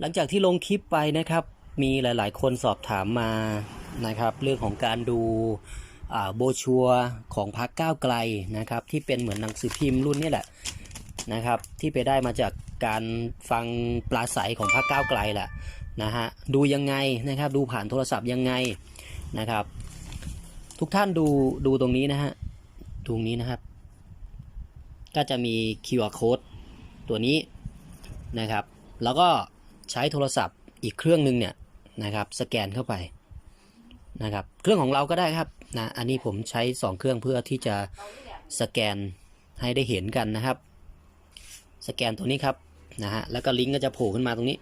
หลังจากที่ลงคลิปไปนะครับ มีหลาย ๆ คนสอบถามมานะครับ เรื่องของการดูโบชัวของพรรคก้าวไกลนะครับ ที่เป็นเหมือนหนังสือพิมพ์รุ่นนี้แหละนะครับ ที่ไปได้มาจากการฟังปลาใสของพรรคก้าวไกลแหละนะฮะดูยังไงนะครับดูผ่านโทรศัพท์ยังไงนะครับ ทุกท่านดูดูตรงนี้นะฮะตรงนี้นะครับ ก็จะมี QR code ตัวนี้นะครับ แล้วก็ ใช้โทรศัพท์อีกเครื่องหนึ่งเนี่ยนะครับสแกนเข้าไปนะครับเครื่องของเราก็ได้ครับนะอันนี้ผมใช้ 2 เครื่องเพื่อที่จะสแกนให้ได้เห็นกันนะครับ สแกนตัวนี้ครับนะฮะแล้วก็ลิงก์ก็จะโผล่ขึ้นมาตรงนี้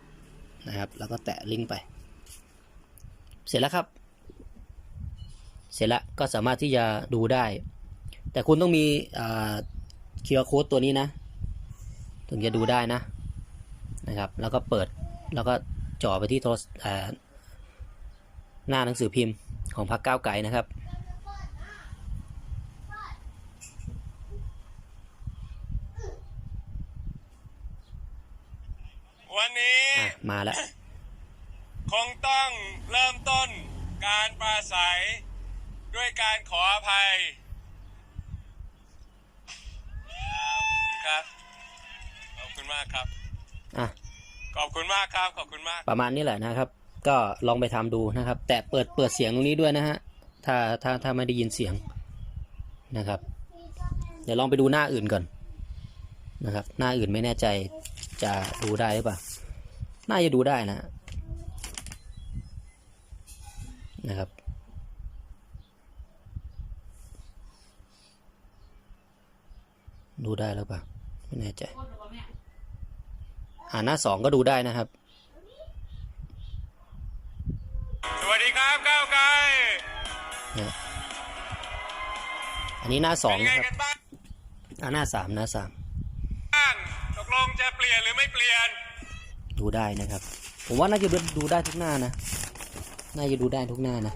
นะครับ แล้วก็แตะลิงก์ไป เสร็จแล้วครับ เสร็จแล้วก็สามารถที่จะดูได้ แต่คุณต้องมีอ่า QR code ตัวนี้นะ ถึงจะดูได้นะนะครับ แล้วก็เปิด แล้วก็จ่อไปที่โทรศอ่าหน้าหนังสือพิมพ์ของพรรคก้าวไกลนะครับ วันนี้อะมาแล้ว คงต้องเริ่มต้นการปราศัยด้วยการขออภัยครับ ขอบคุณมากครับ อะ ขอบคุณมากครับขอบคุณมาก ประมาณนี้แหละนะครับ ก็ลองไปทำดูนะครับ แต่เปิดเปิดเสียงตรงนี้ด้วยนะฮะถ้าถ้าถ้าไม่ได้ยินเสียงนะครับ เดี๋ยวลองไปดูหน้าอื่นก่อนนะครับ หน้าอื่นไม่แน่ใจจะดูได้หรือเปล่าน่าจะดูได้นะนะครับดูได้หรือเปล่าไม่แน่ใจ อ่าหน้าสองก็ดูได้นะครับ สวัสดีครับก้าวไกลเนี่ยอันนี้หน้าสองเป็นไงนะครับกันบ้างอ่าหน้าสามหน้าสามตกลงจะเปลี่ยนหรือไม่เปลี่ยน ดูได้นะครับ ผมว่าน่าจะดูได้ทุกหน้านะ น่าจะดูได้ทุกหน้านะ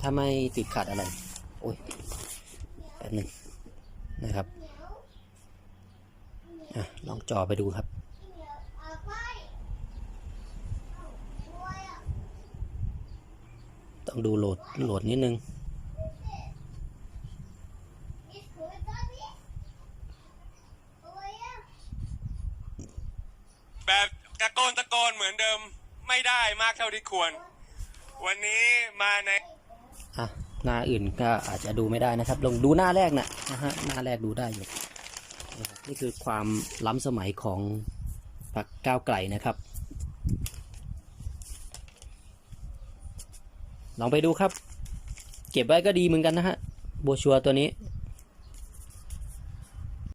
ถ้าไม่ติดขัดอะไร โอ้ยแป๊บหนึ่งนะครับอะ ลองจอไปดูครับต้องดูโหลดโหลดนิดนึง แบบตะโกนตะโกนเหมือนเดิมไม่ได้มากเท่าที่ควร วันนี้มาในอะหน้าอื่นก็อาจจะดูไม่ได้นะครับ ลองดูหน้าแรกนะนะฮะหน้าแรกดูได้อยู่ นี่คือความล้ำสมัยของพรรคก้าวไกลนะครับ ลองไปดูครับ เก็บไว้ก็ดีเหมือนกันนะฮะโบชัวตัวนี้